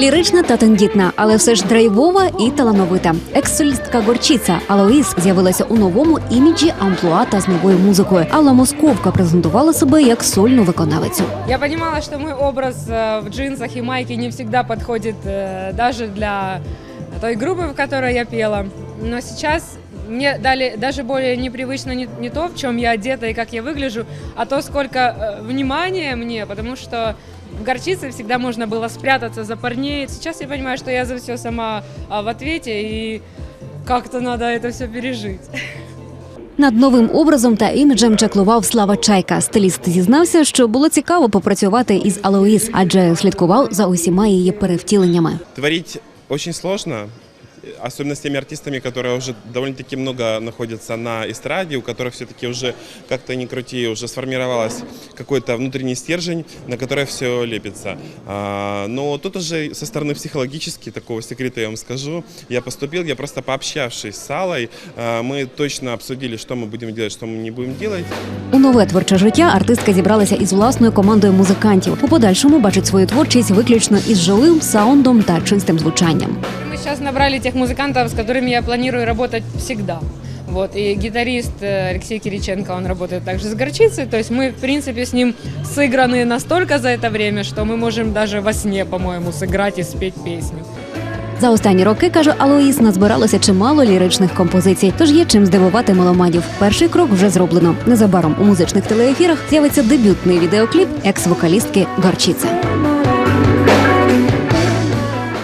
Лірична та тендітна, але все ж драйвова і талановита. Екс-солістка Горчіця Алоїс з'явилася у новому іміджі амплуа та з новою музикою. Алла Московка презентувала себе як сольну виконавицю. Я понимала, что мой образ э, в джинсах и майке не всегда подходит э, даже для той группы, в которой я пела. Но сейчас мне дали даже более непривычно не, не то, в чем я одета и как я выгляжу, а то, сколько э, внимания мне, потому что в горчице всегда можно было спрятаться за парней. Сейчас я понимаю, что я за все сама в ответе, и как-то надо это все пережить. Над новим образом та іміджем чаклував Слава Чайка. Стиліст зізнався, що було цікаво попрацювати із Алоїс, адже слідкував за усіма її перевтіленнями. Творити дуже сложно, особенно с теми артистами, которые уже довольно-таки много находятся на эстраде, у которых все-таки уже как-то не крути, уже сформировалось какой-то внутренний стержень, на который все лепится. А, Но тут уже со стороны психологически, такого секрета я вам скажу, я поступил, я просто пообщавшись с Аллой, а, мы точно обсудили, что мы будем делать, что мы не будем делать. У нове творче життя артистка зібралася із власною командою музикантів. У подальшому бачить свою творчість виключно із живим саундом та чистим звучанням. Мы сейчас набрали тех музыкантов, с которыми я планирую работать всегда. Вот, и гитарист э, Алексей Кириченко, он работает также с горчицей, то есть мы, в принципе, с ним сыграны настолько за это время, что мы можем даже во сне, по-моему, сыграть и спеть песню. За останні роки каже Алоїс, назбиралося чимало ліричних композицій, тож є чим здивувати меломанів. Перший крок вже зроблено. Незабаром у музичних телеефірах з'явиться дебютний відеокліп екс-вокалістки Горчіця.